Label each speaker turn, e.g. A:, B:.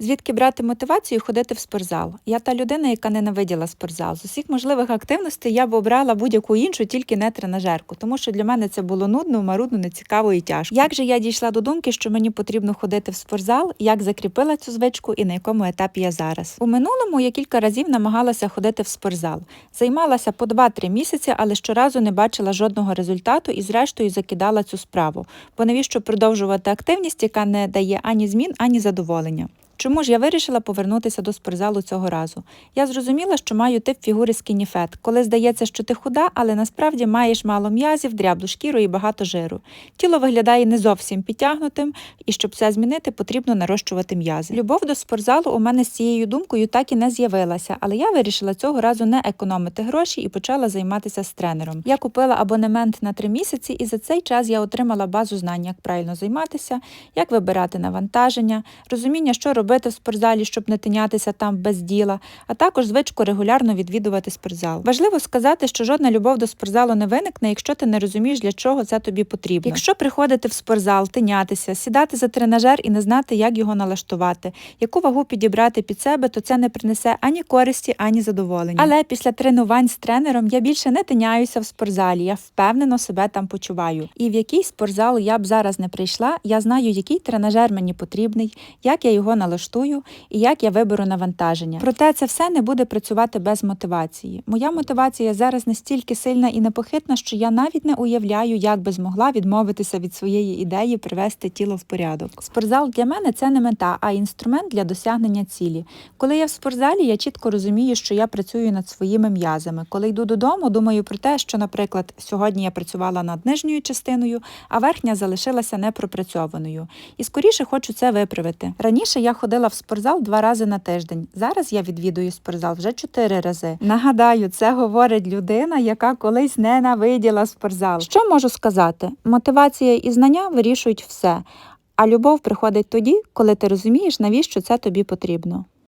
A: Звідки брати мотивацію ходити в спортзал? Я та людина, яка ненавиділа спортзал. З усіх можливих активностей я б обрала будь-яку іншу, тільки не тренажерку, тому що для мене це було нудно, марудно, нецікаво і тяжко. Як же я дійшла до думки, що мені потрібно ходити в спортзал, як закріпила цю звичку і на якому етапі я зараз? У минулому я кілька разів намагалася ходити в спортзал. Займалася по 2-3 місяці, але щоразу не бачила жодного результату і, зрештою, закидала цю справу. Бо навіщо продовжувати активність, яка не дає ані змін, ані задоволення? Чому ж я вирішила повернутися до спортзалу цього разу? Я зрозуміла, що маю тип фігури fat, коли здається, що ти худа, але насправді маєш мало м'язів, дряблу шкіру і багато жиру. Тіло виглядає не зовсім підтягнутим, і щоб це змінити, потрібно нарощувати м'язи. Любов до спортзалу у мене з цією думкою так і не з'явилася, але я вирішила цього разу не економити гроші і почала займатися з тренером. Я купила абонемент на три місяці, і за цей час я отримала базу знань, як правильно займатися, як вибирати навантаження, розуміння, що робити в спортзалі, щоб не тинятися там без діла, а також звичку регулярно відвідувати спортзал. Важливо сказати, що жодна любов до спортзалу не виникне, якщо ти не розумієш, для чого це тобі потрібно. Якщо приходити в спортзал, тинятися, сідати за тренажер і не знати, як його налаштувати, яку вагу підібрати під себе, то це не принесе ані користі, ані задоволення. Але після тренувань з тренером я більше не тиняюся в спортзалі. Я впевнено себе там почуваю. І в який спортзал я б зараз не прийшла, я знаю, який тренажер мені потрібний, як я його налаштую і як я виберу навантаження. Проте це все не буде працювати без мотивації. Моя мотивація зараз настільки сильна і непохитна, що я навіть не уявляю, як би змогла відмовитися від своєї ідеї привести тіло в порядок. Спортзал для мене це не мета, а інструмент для досягнення цілі. Коли я в спортзалі, я чітко розумію, що я працюю над своїми м'язами. Коли йду додому, думаю про те, що, наприклад, сьогодні я працювала над нижньою частиною, а верхня залишилася непропрацьованою. І скоріше хочу це виправити. Раніше я ходила в спортзал два рази на тиждень. Зараз я відвідую спортзал вже чотири рази. Нагадаю, це говорить людина, яка колись ненавиділа спортзал. Що можу сказати? Мотивація і знання вирішують все. А любов приходить тоді, коли ти розумієш, навіщо це тобі потрібно.